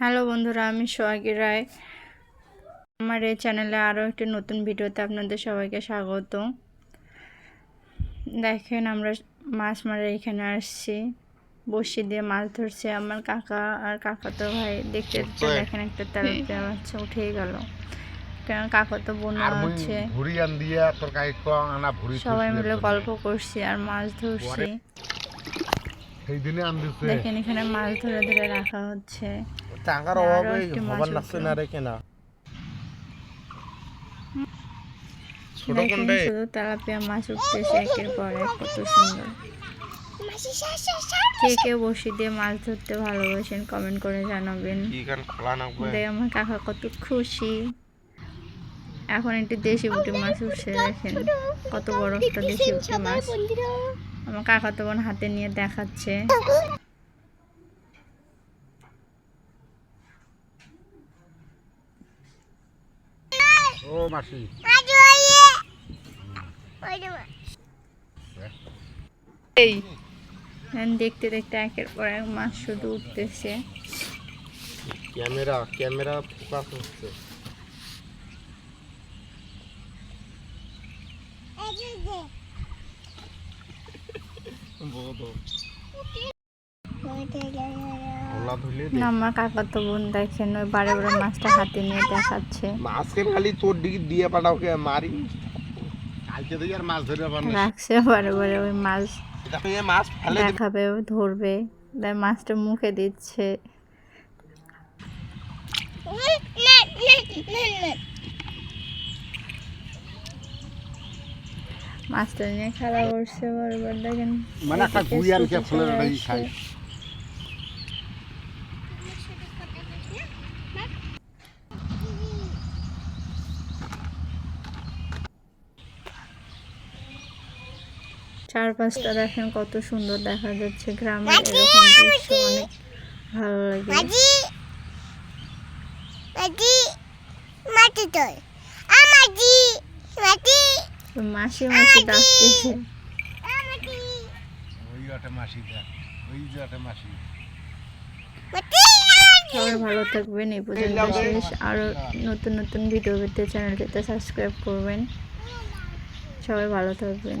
Hello বন্ধুরা আমি সোহাগী রায়। আমার এই চ্যানেলে আরও একটি নতুন ভিডিওতে আপনাদের সবাইকে স্বাগত দেখেন আমরা মাছ মারা এখানে আসছি। বসি দিয়ে মাছ ধরছে। আমার কাকা আর কাকাতো ভাই দেখতে দেখেন একটা তেলাপিয়া মাছ উঠেই গেল। কেন কাকাতো বোন আর মুই আছে। সবাই মিলে গল্প করছি আর মাছ ধরছি। দেখেন এখানে মাছ ধরে ধরে রাখা হচ্ছে। টাকার অভাবে হবার লাগছে না রেখে না ছোট শুধু তেলাপিয়া মাছ উঠতেছে একের পর এক কত সুন্দর কে কে বসি দিয়ে মাছ ধরতে ভালোবাসেন কমেন্ট করে জানাবেন আমার কাকা কত খুশি এখন একটি দেশি পুঁটি মাছ উঠছে দেখেন কত বড় একটা দেশি পুঁটি মাছ আমার কাকা তো বোন হাতে নিয়ে দেখাচ্ছে ও মাসি। এই। দেখতে দেখতে একের পর এক মাছ শুধু উঠতেছে। ক্যামেরা ক্যামেরা ফোকাস হচ্ছে। বহুত ধুলে না আমার কাকা তো বোন দেখেন ওই বারে বারে মাছটা হাতে নিয়ে দেখাচ্ছে। মাছকে খালি তোর দিকে দিয়ে পাঠাও কে মারি। কালকে থেকে আর মাছ ধরে পারবে রাখছে বারে বারে ওই মাছ। মাছ ফেলে দেখাবে ধরবে। মাছটা মুখে দিচ্ছে। মাছটা নিয়ে খেলা করছে বারবার দেখেন। মানে একটা এদিকে গুই কে ফুলের খাই চারপাশটা দেখেন কত সুন্দর দেখা যাচ্ছে গ্রামের এরকম দৃশ্য অনেক ভালো লাগে। মাসি মাসি ডাকতেছে। সবাই ভালো থাকবেন এই পর্যন্ত শেষ। আরও নতুন নতুন ভিডিও পেতে চ্যানেলটিতে সাবস্ক্রাইব করবেন। সবাই ভালো থাকবেন।